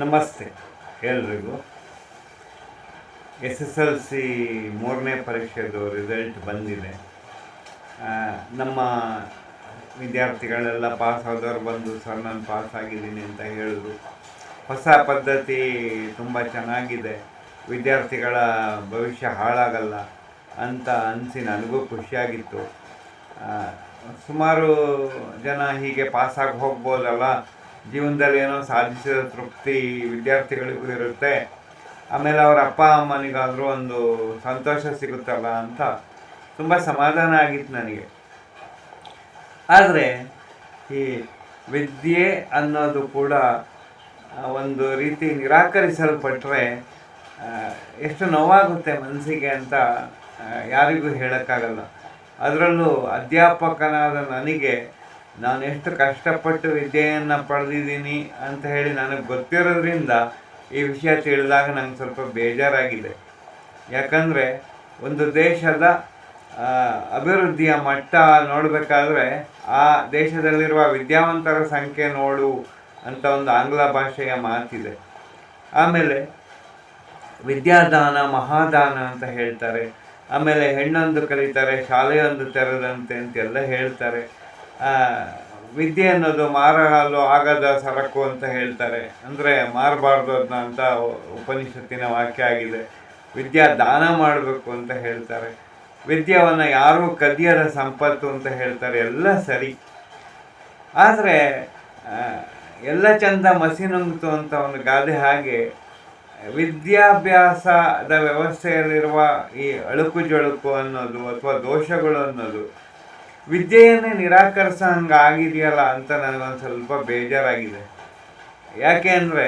ನಮಸ್ತೆ ಎಲ್ರಿಗೂ. S S L C ಮೂರನೇ ಪರೀಕ್ಷೆದು ರಿಸಲ್ಟ್ ಬಂದಿದೆ. ನಮ್ಮ ವಿದ್ಯಾರ್ಥಿಗಳೆಲ್ಲ ಪಾಸ್ ಆದವ್ರು ಬಂದು ಸರ್, ನಾನು ಪಾಸ್ ಆಗಿದ್ದೀನಿ ಅಂತ ಹೇಳಿದ್ರು ಹೊಸ ಪದ್ಧತಿ ತುಂಬ ಚೆನ್ನಾಗಿದೆ. ವಿದ್ಯಾರ್ಥಿಗಳ ಭವಿಷ್ಯ ಹಾಳಾಗಲ್ಲ ಅಂತ ಅನಿಸಿ ನನಗೂ ಖುಷಿಯಾಗಿತ್ತು. ಸುಮಾರು ಜನ ಹೀಗೆ ಪಾಸಾಗಿ ಹೋಗ್ಬೋದಲ್ಲ? ಜೀವನದಲ್ಲಿ ಏನೋ ಸಾಧಿಸಿದ ತೃಪ್ತಿ ವಿದ್ಯಾರ್ಥಿಗಳಿಗೂ ಇರುತ್ತೆ. ಆಮೇಲೆ ಅವರ ಅಪ್ಪ ಅಮ್ಮನಿಗಾದರೂ ಒಂದು ಸಂತೋಷ ಸಿಗುತ್ತಲ್ಲ ಅಂತ ತುಂಬ ಸಮಾಧಾನ ಆಗಿತ್ತು ನನಗೆ. ಆದರೆ ಈ ವಿದ್ಯೆ ಅನ್ನೋದು ಕೂಡ ಒಂದು ರೀತಿ ನಿರಾಕರಿಸಲ್ಪಟ್ಟರೆ ಎಷ್ಟು ನೋವಾಗುತ್ತೆ ಮನಸ್ಸಿಗೆ ಅಂತ ಯಾರಿಗೂ ಹೇಳೋಕ್ಕಾಗಲ್ಲ. ಅದರಲ್ಲೂ ಅಧ್ಯಾಪಕನಾದ ನನಗೆ ನಾನು ಎಷ್ಟು ಕಷ್ಟಪಟ್ಟು ವಿದ್ಯೆಯನ್ನು ಪಡೆದಿದ್ದೀನಿ ಅಂತ ಹೇಳಿ ನನಗೆ ಗೊತ್ತಿರೋದ್ರಿಂದ ಈ ವಿಷಯ ತಿಳಿದಾಗ ನಂಗೆ ಸ್ವಲ್ಪ ಬೇಜಾರಾಗಿದೆ. ಯಾಕಂದರೆ ಒಂದು ದೇಶದ ಅಭಿವೃದ್ಧಿಯ ಮಟ್ಟ ನೋಡಬೇಕಾದ್ರೆ ಆ ದೇಶದಲ್ಲಿರುವ ವಿದ್ಯಾವಂತರ ಸಂಖ್ಯೆ ನೋಡು ಅಂತ ಒಂದು ಆಂಗ್ಲ ಭಾಷೆಯ ಮಾತಿದೆ. ಆಮೇಲೆ ವಿದ್ಯಾದಾನ, ಮಹಾದಾನ ಅಂತ ಹೇಳ್ತಾರೆ. ಆಮೇಲೆ ಹೆಣ್ಣೊಂದು ಕಲಿತಾರೆ, ಶಾಲೆಯೊಂದು ತೆರೆದಂತೆ ಅಂತೆಲ್ಲ ಹೇಳ್ತಾರೆ. ವಿದ್ಯೆ ಅನ್ನೋದು ಮಾರಲು ಆಗದ ಸರಕು ಅಂತ ಹೇಳ್ತಾರೆ. ಅಂದರೆ ಮಾರಬಾರ್ದು ಅದನ್ನ ಅಂತ ಉಪನಿಷತ್ತಿನ ವಾಕ್ಯ ಆಗಿದೆ. ವಿದ್ಯಾ ದಾನ ಮಾಡಬೇಕು ಅಂತ ಹೇಳ್ತಾರೆ. ವಿದ್ಯಾವನ್ನು ಯಾರೂ ಕದಿಯದ ಸಂಪತ್ತು ಅಂತ ಹೇಳ್ತಾರೆ. ಎಲ್ಲ ಸರಿ. ಆದರೆ ಎಲ್ಲ ಚಂದ ಮಸಿನುಂಗ್ತು ಅಂತ ಒಂದು ಗಾದೆ ಹಾಗೆ, ವಿದ್ಯಾಭ್ಯಾಸದ ವ್ಯವಸ್ಥೆಯಲ್ಲಿರುವ ಈ ಅಳುಕು ಜಳುಕು ಅನ್ನೋದು ಅಥವಾ ದೋಷಗಳು ಅನ್ನೋದು ವಿದ್ಯೆಯನ್ನೇ ನಿರಾಕರಿಸೋ ಹಂಗೆ ಆಗಿದೆಯಲ್ಲ ಅಂತ ನನಗೊಂದು ಸ್ವಲ್ಪ ಬೇಜಾರಾಗಿದೆ. ಯಾಕೆ ಅಂದರೆ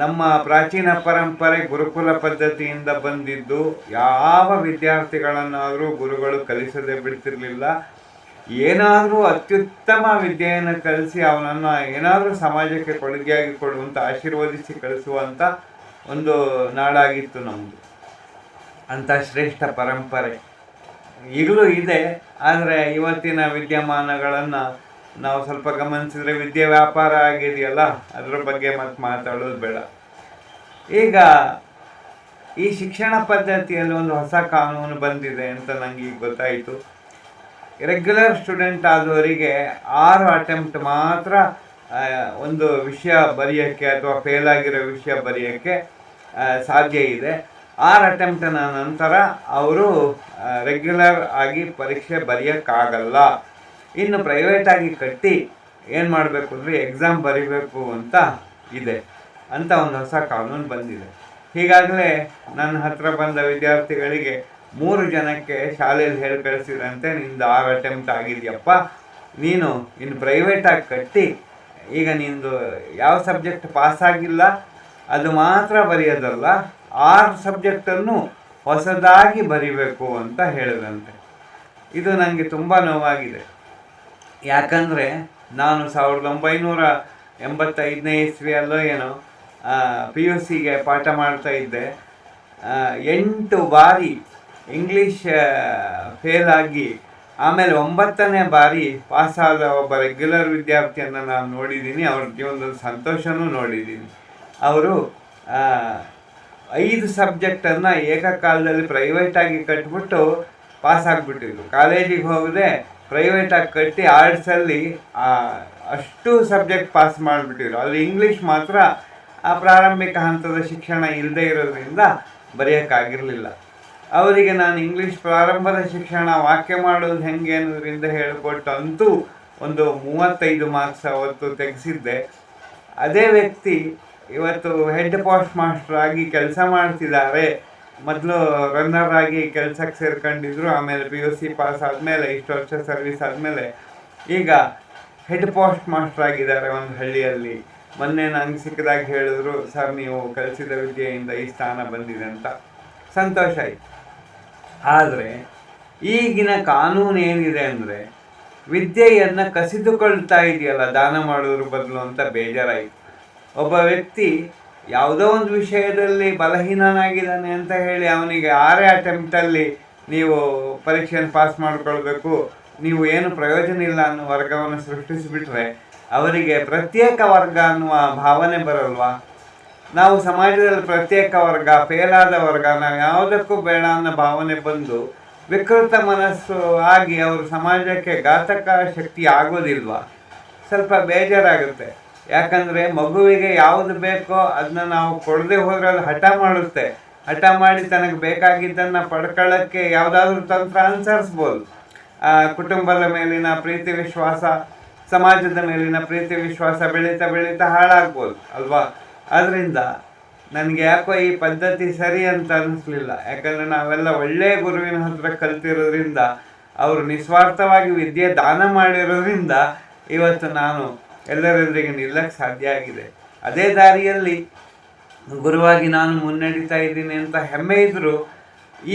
ನಮ್ಮ ಪ್ರಾಚೀನ ಪರಂಪರೆ ಗುರುಕುಲ ಪದ್ಧತಿಯಿಂದ ಬಂದಿದ್ದು ಯಾವ ವಿದ್ಯಾರ್ಥಿಗಳನ್ನಾದರೂ ಗುರುಗಳು ಕಲಿಸದೆ ಬಿಡ್ತಿರಲಿಲ್ಲ. ಏನಾದರೂ ಅತ್ಯುತ್ತಮ ವಿದ್ಯೆಯನ್ನು ಕಲಿಸಿ ಅವನನ್ನು ಏನಾದರೂ ಸಮಾಜಕ್ಕೆ ಕೊಡುಗೆಯಾಗಿ ಕೊಡುವಂತ ಆಶೀರ್ವದಿಸಿ ಕಳಿಸುವಂಥ ಒಂದು ನಾಡಾಗಿತ್ತು ನಮ್ಮದು ಅಂಥ ಶ್ರೇಷ್ಠ ಪರಂಪರೆ. ಈಗಲೂ ಇದೆ, ಆದರೆ ಇವತ್ತಿನ ವಿದ್ಯಮಾನಗಳನ್ನು ನಾವು ಸ್ವಲ್ಪ ಗಮನಿಸಿದರೆ ವಿದ್ಯೆ ವ್ಯಾಪಾರ ಆಗಿದೆಯಲ್ಲ, ಅದರ ಬಗ್ಗೆ ಮತ್ತೆ ಮಾತಾಡೋದು ಬೇಡ. ಈಗ ಈ ಶಿಕ್ಷಣ ಪದ್ಧತಿಯಲ್ಲಿ ಒಂದು ಹೊಸ ಕಾನೂನು ಬಂದಿದೆ ಅಂತ ನನಗೆ ಈಗ ಗೊತ್ತಾಯಿತು. ರೆಗ್ಯುಲರ್ ಸ್ಟೂಡೆಂಟ್ ಆದವರಿಗೆ ಆರು ಅಟೆಂಪ್ಟ್ ಮಾತ್ರ ಒಂದು ವಿಷಯ ಬರೆಯೋಕ್ಕೆ ಅಥವಾ ಫೇಲ್ ಆಗಿರೋ ವಿಷಯ ಬರೆಯೋಕ್ಕೆ ಸಾಧ್ಯ ಇದೆ. ಆರು ಅಟೆಂಪ್ಟಿನ ನಂತರ ಅವರು ರೆಗ್ಯುಲರ್ ಆಗಿ ಪರೀಕ್ಷೆ ಬರೆಯೋಕ್ಕಾಗಲ್ಲ. ಇನ್ನು ಪ್ರೈವೇಟಾಗಿ ಕಟ್ಟಿ ಏನು ಮಾಡಬೇಕು ಅಂದರೆ ಎಕ್ಸಾಮ್ ಬರಿಬೇಕು ಅಂತ ಇದೆ. ಅಂತ ಒಂದು ಹೊಸ ಕಾನೂನು ಬಂದಿದೆ. ಹೀಗಾಗಲೇ ನನ್ನ ಹತ್ರ ಬಂದ ವಿದ್ಯಾರ್ಥಿಗಳಿಗೆ ಮೂರು ಜನಕ್ಕೆ ಶಾಲೆಯಲ್ಲಿ ಹೇಳಿ ಕಳಿಸಿದಂತೆ ನಿಂದು ಆರು ಅಟೆಂಪ್ಟ್ ಆಗಿದೆಯಪ್ಪ. ನೀನು ಇನ್ನು ಪ್ರೈವೇಟಾಗಿ ಕಟ್ಟಿ, ಈಗ ನಿಂದು ಯಾವ ಸಬ್ಜೆಕ್ಟ್ ಪಾಸ್ ಆಗಿಲ್ಲ, ಅದು ಮಾತ್ರ ಬರೆಯೋದಲ್ಲ ಆರು ಸಬ್ಜೆಕ್ಟನ್ನು ಹೊಸದಾಗಿ ಬರಿಬೇಕು ಅಂತ ಹೇಳಿದಂತೆ. ಇದು ನನಗೆ ತುಂಬ ನೋವಾಗಿದೆ. ಯಾಕಂದರೆ ನಾನು ಸಾವಿರದ ಒಂಬೈನೂರ ಎಂಬತ್ತೈದನೇ ಇಸ್ವಿಯಲ್ಲೋ ಏನೋ ಪಿ ಯು ಸಿಗೆ ಪಾಠ ಮಾಡ್ತಾ ಇದ್ದೆ. ಎಂಟು ಬಾರಿ ಇಂಗ್ಲೀಷ್ ಫೇಲ್ ಆಗಿ, ಆಮೇಲೆ ಒಂಬತ್ತನೇ ಬಾರಿ ಪಾಸಾದ ಒಬ್ಬ ರೆಗ್ಯುಲರ್ ವಿದ್ಯಾರ್ಥಿಯನ್ನು ನಾನು ನೋಡಿದ್ದೀನಿ. ಅವ್ರ ಜೀವನದಲ್ಲಿ ಸಂತೋಷನೂ ನೋಡಿದ್ದೀನಿ. ಅವರು ಐದು ಸಬ್ಜೆಕ್ಟನ್ನು ಏಕಕಾಲದಲ್ಲಿ ಪ್ರೈವೇಟಾಗಿ ಕಟ್ಬಿಟ್ಟು ಪಾಸ್ ಆಗಿಬಿಟ್ಟಿದ್ರು ಕಾಲೇಜಿಗೆ ಹೋಗದೆ ಪ್ರೈವೇಟಾಗಿ ಕಟ್ಟಿ ಆರ್ಟ್ಸಲ್ಲಿ ಅಷ್ಟು ಸಬ್ಜೆಕ್ಟ್ ಪಾಸ್ ಮಾಡಿಬಿಟ್ಟಿದ್ರು. ಅಲ್ಲಿ ಇಂಗ್ಲೀಷ್ ಮಾತ್ರ ಆ ಪ್ರಾರಂಭಿಕ ಹಂತದ ಶಿಕ್ಷಣ ಇಲ್ಲದೆ ಇರೋದ್ರಿಂದ ಬರೆಯೋಕ್ಕಾಗಿರಲಿಲ್ಲ. ಅವರಿಗೆ ನಾನು ಇಂಗ್ಲೀಷ್ ಪ್ರಾರಂಭದ ಶಿಕ್ಷಣ ವಾಕ್ಯ ಮಾಡೋದು ಹೆಂಗೆ ಅನ್ನೋದ್ರಿಂದ ಹೇಳಿಕೊಟ್ಟಂತೂ ಒಂದು ಮೂವತ್ತೈದು ಮಾರ್ಕ್ಸ್ ಅವತ್ತು ತೆಗೆಸಿದ್ದೆ. ಅದೇ ವ್ಯಕ್ತಿ ಇವತ್ತು ಹೆಡ್ ಪೋಸ್ಟ್ ಮಾಸ್ಟರ್ ಆಗಿ ಕೆಲಸ ಮಾಡ್ತಿದ್ದಾರೆ ಮೊದಲು ರನ್ನರ್ ಆಗಿ ಕೆಲಸಕ್ಕೆ ಸೇರ್ಕೊಂಡಿದ್ರು, ಆಮೇಲೆ ಪಿ ಯು ಸಿ ಪಾಸ್ ಆದಮೇಲೆ, ಇಷ್ಟು ವರ್ಷ ಸರ್ವಿಸ್ ಆದಮೇಲೆ. ಈಗ ಹೆಡ್ ಪೋಸ್ಟ್ ಮಾಸ್ಟರ್ ಆಗಿದ್ದಾರೆ ಒಂದು ಹಳ್ಳಿಯಲ್ಲಿ. ಮೊನ್ನೆ ನಂಗೆ ಸಿಕ್ಕಿದಾಗ ಹೇಳಿದ್ರು, ಸರ್, ನೀವು ಕಲಿಸಿದ ವಿದ್ಯೆಯಿಂದ ಈ ಸ್ಥಾನ ಬಂದಿದೆ ಅಂತ. ಸಂತೋಷ ಆಯಿತು. ಆದರೆ ಈಗಿನ ಕಾನೂನು ಏನಿದೆ ಅಂದರೆ ವಿದ್ಯೆಯನ್ನು ಕಸಿದುಕೊಳ್ತಾ ಇದೆಯಲ್ಲ, ದಾನ ಮಾಡೋದ್ರ ಬದಲು ಅಂತ ಬೇಜಾರಾಯಿತು. ಒಬ್ಬ ವ್ಯಕ್ತಿ ಯಾವುದೋ ಒಂದು ವಿಷಯದಲ್ಲಿ ಬಲಹೀನನಾಗಿದ್ದಾನೆ ಅಂತ ಹೇಳಿ ಅವನಿಗೆ ಆರೇ ಅಟೆಂಪ್ಟಲ್ಲಿ ನೀವು ಪರೀಕ್ಷೆಯನ್ನು ಪಾಸ್ ಮಾಡಿಕೊಳ್ಬೇಕು, ನೀವು ಏನು ಪ್ರಯೋಜನ ಇಲ್ಲ ಅನ್ನೋ ವರ್ಗವನ್ನು ಸೃಷ್ಟಿಸಿಬಿಟ್ರೆ ಅವರಿಗೆ ಪ್ರತ್ಯೇಕ ವರ್ಗ ಅನ್ನುವ ಭಾವನೆ ಬರಲ್ವಾ? ನಾವು ಸಮಾಜದಲ್ಲಿ ಪ್ರತ್ಯೇಕ ವರ್ಗ ಫೇಲಾದ ವರ್ಗ, ನಾವು ಯಾವುದಕ್ಕೂ ಬೇಡ ಅನ್ನೋ ಭಾವನೆ ಬಂದು ವಿಕೃತ ಮನಸ್ಸು ಆಗಿ ಅವರು ಸಮಾಜಕ್ಕೆ ಘಾತಕ ಶಕ್ತಿ ಆಗೋದಿಲ್ವಾ? ಸ್ವಲ್ಪ ಬೇಜಾರಾಗುತ್ತೆ. ಯಾಕಂದರೆ ಮಗುವಿಗೆ ಯಾವುದು ಬೇಕೋ ಅದನ್ನ ನಾವು ಕೊಡದೆ ಹೋದ್ರೆ ಅದು ಹಠ ಮಾಡುತ್ತೆ. ಹಠ ಮಾಡಿ ತನಗೆ ಬೇಕಾಗಿದ್ದನ್ನು ಪಡ್ಕೊಳ್ಳೋಕ್ಕೆ ಯಾವುದಾದ್ರೂ ತಂತ್ರ ಅನುಸರಿಸ್ಬೋದು. ಕುಟುಂಬದ ಮೇಲಿನ ಪ್ರೀತಿ ವಿಶ್ವಾಸ, ಸಮಾಜದ ಮೇಲಿನ ಪ್ರೀತಿ ವಿಶ್ವಾಸ ಬೆಳೀತಾ ಬೆಳೀತಾ ಹಾಳಾಗ್ಬೋದು, ಅಲ್ವಾ? ಅದರಿಂದ ನನಗೆ ಯಾಕೋ ಈ ಪದ್ಧತಿ ಸರಿ ಅಂತ ಅನ್ನಿಸ್ಲಿಲ್ಲ ಯಾಕಂದರೆ ನಾವೆಲ್ಲ ಒಳ್ಳೆಯ ಗುರುವಿನ ಹತ್ರ ಕಲ್ತಿರೋದ್ರಿಂದ, ಅವರು ನಿಸ್ವಾರ್ಥವಾಗಿ ವಿದ್ಯೆ ದಾನ ಮಾಡಿರೋದ್ರಿಂದ ಇವತ್ತು ನಾನು ಎಲ್ಲರೆದುರಿಗೆ ನಿಲ್ಲಕ್ಕೆ ಸಾಧ್ಯ ಆಗಿದೆ. ಅದೇ ದಾರಿಯಲ್ಲಿ ಗುರುವಾಗಿ ನಾನು ಮುನ್ನಡೀತಾ ಇದ್ದೀನಿ ಅಂತ ಹೆಮ್ಮೆ ಇದ್ದರೂ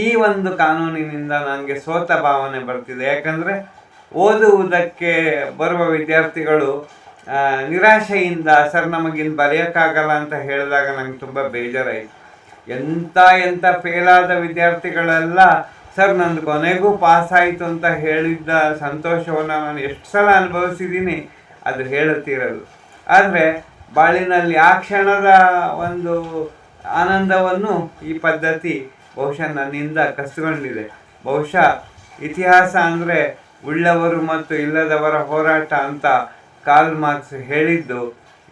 ಈ ಒಂದು ಕಾನೂನಿನಿಂದ ನನಗೆ ಸೋತ ಭಾವನೆ ಬರ್ತಿದೆ. ಯಾಕಂದರೆ ಓದುವುದಕ್ಕೆ ಬರುವ ವಿದ್ಯಾರ್ಥಿಗಳು ನಿರಾಶೆಯಿಂದ, ಸರ್ ನಮಗಿನ್ನು ಬರೆಯೋಕ್ಕಾಗಲ್ಲ ಅಂತ ಹೇಳಿದಾಗ ನಂಗೆ ತುಂಬ ಬೇಜಾರಾಯಿತು. ಎಂಥ ಎಂಥ ಫೇಲಾದ ವಿದ್ಯಾರ್ಥಿಗಳೆಲ್ಲ, ಸರ್, ನಂದು ಕೊನೆಗೂ ಪಾಸ್ ಆಯಿತು ಅಂತ ಹೇಳಿದ್ದ ಸಂತೋಷವನ್ನು ನಾನು ಎಷ್ಟು ಸಲ ಅನುಭವಿಸಿದ್ದೀನಿ. ಅದು ಹೇಳುತ್ತಿರಲು ಆದರೆ ಬಾಳಿನಲ್ಲಿ ಆ ಕ್ಷಣದ ಒಂದು ಆನಂದವನ್ನು ಈ ಪದ್ಧತಿ ಬಹುಶಃ ನನ್ನಿಂದ ಕಸಿಕೊಂಡಿದೆ ಬಹುಶಃ ಇತಿಹಾಸ ಅಂದರೆ ಉಳ್ಳವರು ಮತ್ತು ಇಲ್ಲದವರ ಹೋರಾಟ ಅಂತ ಕಾಲ್ ಮಾರ್ಕ್ಸ್ ಹೇಳಿದ್ದು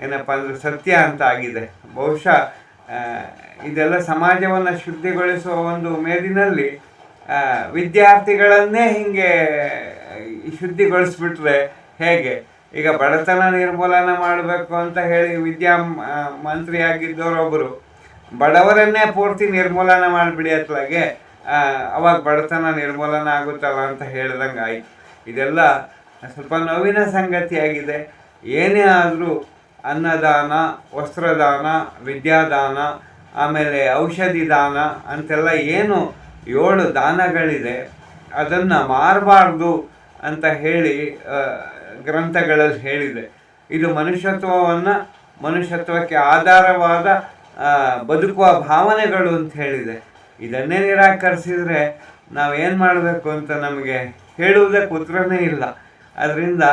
ಏನಪ್ಪ ಅಂದರೆ ಸತ್ಯ ಅಂತ ಆಗಿದೆ. ಬಹುಶಃ ಇದೆಲ್ಲ ಸಮಾಜವನ್ನು ಶುದ್ಧಿಗೊಳಿಸುವ ಒಂದು ಮೇಲಿನಲ್ಲಿ ವಿದ್ಯಾರ್ಥಿಗಳನ್ನೇ ಹಿಂಗೆ ಶುದ್ಧಿಗೊಳಿಸ್ಬಿಟ್ರೆ ಹೇಗೆ? ಈಗ ಬಡತನ ನಿರ್ಮೂಲನೆ ಮಾಡಬೇಕು ಅಂತ ಹೇಳಿ ವಿದ್ಯಾ ಮಂತ್ರಿ ಮಂತ್ರಿ ಆಗಿದ್ದವರೊಬ್ಬರು ಬಡವರನ್ನೇ ಪೂರ್ತಿ ನಿರ್ಮೂಲನೆ ಮಾಡಿಬಿಡಿ ಅತ್ಲಾಗೆ ಅವಾಗ ಬಡತನ ನಿರ್ಮೂಲನೆ ಆಗುತ್ತಲ್ಲ ಅಂತ ಹೇಳ್ದಂಗೆ ಆಯ್ತು. ಇದೆಲ್ಲ ಸ್ವಲ್ಪ ನೋವಿನ ಸಂಗತಿಯಾಗಿದೆ. ಏನೇ ಆದರೂ ಅನ್ನದಾನ, ವಸ್ತ್ರದಾನ, ವಿದ್ಯಾದಾನ, ಆಮೇಲೆ ಔಷಧಿ ದಾನ ಅಂತೆಲ್ಲ ಏನು ಏಳು ದಾನಗಳಿದೆ, ಅದನ್ನು ಮಾರಬಾರ್ದು ಅಂತ ಹೇಳಿ ಗ್ರಂಥಗಳಲ್ಲಿ ಹೇಳಿದೆ. ಇದು ಮನುಷ್ಯತ್ವವನ್ನು ಮನುಷ್ಯತ್ವಕ್ಕೆ ಆಧಾರವಾದ ಬದುಕುವ ಭಾವನೆಗಳು ಅಂತ ಹೇಳಿದೆ. ಇದನ್ನೇ ನಿರಾಕರಿಸಿದರೆ ನಾವೇನು ಮಾಡಬೇಕು ಅಂತ ನಮಗೆ ಹೇಳುವುದಕ್ಕೆ ಉತ್ತರನೇ ಇಲ್ಲ. ಅದರಿಂದ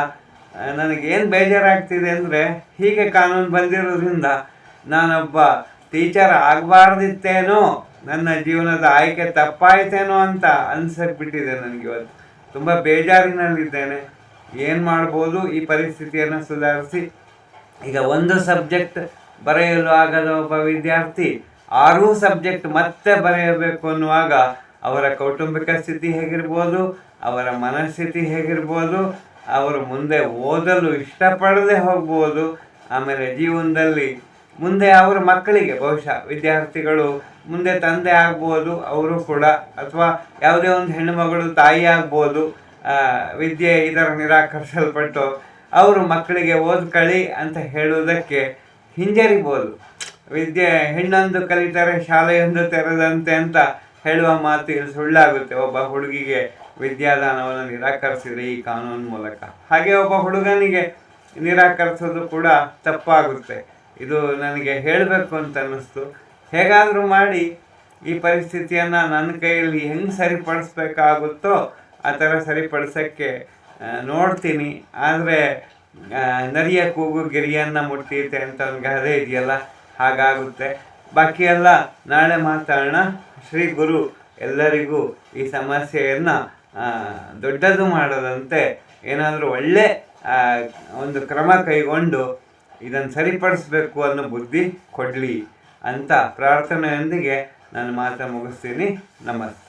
ನನಗೇನು ಬೇಜಾರಾಗ್ತಿದೆ ಅಂದರೆ ಹೀಗೆ ಕಾನೂನು ಬಂದಿರೋದ್ರಿಂದ ನಾನೊಬ್ಬ ಟೀಚರ್ ಆಗಬಾರ್ದಿತ್ತೇನೋ, ನನ್ನ ಜೀವನದ ಆಯ್ಕೆ ತಪ್ಪಾಯ್ತೇನೋ ಅಂತ ಅನ್ಸಕ್ಬಿಟ್ಟಿದೆ ನನಗೆ ಇವತ್ತು ತುಂಬ ಬೇಜಾರಿನಲ್ಲಿದ್ದೇನೆ. ಏನು ಮಾಡ್ಬೋದು? ಈ ಪರಿಸ್ಥಿತಿಯನ್ನು ಸುಧಾರಿಸಿ. ಈಗ ಒಂದು ಸಬ್ಜೆಕ್ಟ್ ಬರೆಯಲು ಆಗದ ಒಬ್ಬ ವಿದ್ಯಾರ್ಥಿ, ಆರೂ ಸಬ್ಜೆಕ್ಟ್ ಮತ್ತೆ ಬರೆಯಬೇಕು ಅನ್ನುವಾಗ ಅವರ ಕೌಟುಂಬಿಕ ಸ್ಥಿತಿ ಹೇಗಿರ್ಬೋದು, ಅವರ ಮನಸ್ಥಿತಿ ಹೇಗಿರ್ಬೋದು, ಅವರು ಮುಂದೆ ಓದಲು ಇಷ್ಟಪಡದೆ ಹೋಗ್ಬೋದು, ಆಮೇಲೆ ಜೀವನದಲ್ಲಿ ಮುಂದೆ ಅವರ ಮಕ್ಕಳಿಗೆ ಬಹುಶಃ ವಿದ್ಯಾರ್ಥಿಗಳು ಮುಂದೆ ತಂದೆ ಆಗ್ಬೋದು, ಅವರು ಕೂಡ, ಅಥವಾ ಯಾವುದೇ ಒಂದು ಹೆಣ್ಣು ಮಗಳು ತಾಯಿ ಆಗ್ಬೋದು ವಿದ್ಯೆ ಇದರ ನಿರಾಕರಿಸಲ್ಪಟ್ಟು ಅವರು ಮಕ್ಕಳಿಗೆ ಓದ್ಕಳಿ ಅಂತ ಹೇಳುವುದಕ್ಕೆ ಹಿಂಜರಿಬೋದು. ವಿದ್ಯೆ ಹೆಣ್ಣೊಂದು ಕಲಿತರೆ ಶಾಲೆಯೊಂದು ತೆರೆದಂತೆ ಅಂತ ಹೇಳುವ ಮಾತು ಇಲ್ಲಿ ಸುಳ್ಳಾಗುತ್ತೆ. ಒಬ್ಬ ಹುಡುಗಿಗೆ ವಿದ್ಯಾದಾನವನ್ನು ನಿರಾಕರಿಸಿದರೆ ಈ ಕಾನೂನು ಮೂಲಕ. ಹಾಗೆ ಒಬ್ಬ ಹುಡುಗನಿಗೆ ನಿರಾಕರಿಸೋದು ಕೂಡ ತಪ್ಪಾಗುತ್ತೆ. ಇದು ನನಗೆ ಹೇಳಬೇಕು ಅಂತ ಅನ್ನಿಸ್ತು. ಹೇಗಾದರೂ ಮಾಡಿ ಈ ಪರಿಸ್ಥಿತಿಯನ್ನು ನನ್ನ ಕೈಯಲ್ಲಿ ಹೆಂಗೆ ಸರಿಪಡಿಸ್ಬೇಕಾಗುತ್ತೋ ಆ ಥರ ಸರಿಪಡಿಸೋಕ್ಕೆ ನೋಡ್ತೀನಿ. ಆದರೆ ನರಿಯ ಕೂಗು ಗಿರಿಯನ್ನು ಮುಟ್ಟೀತೆ ಅಂತ ಒಂದು ಗಾದೆ ಇದೆಯಲ್ಲ, ಹಾಗಾಗುತ್ತೆ. ಬಾಕಿ ಎಲ್ಲ ನಾಳೆ ಮಾತಾಡೋಣ. ಶ್ರೀ ಗುರು ಎಲ್ಲರಿಗೂ ಈ ಸಮಸ್ಯೆಯನ್ನು ದೊಡ್ಡದು ಮಾಡದಂತೆ ಏನಾದರೂ ಒಳ್ಳೆ ಒಂದು ಕ್ರಮ ಕೈಗೊಂಡು ಇದನ್ನು ಸರಿಪಡಿಸಬೇಕು ಅನ್ನೋ ಬುದ್ಧಿ ಕೊಡಲಿ ಅಂತ ಪ್ರಾರ್ಥನೆಯೊಂದಿಗೆ ನಾನು ಮಾತು ಮುಗಿಸ್ತೀನಿ. ನಮಸ್ತೆ.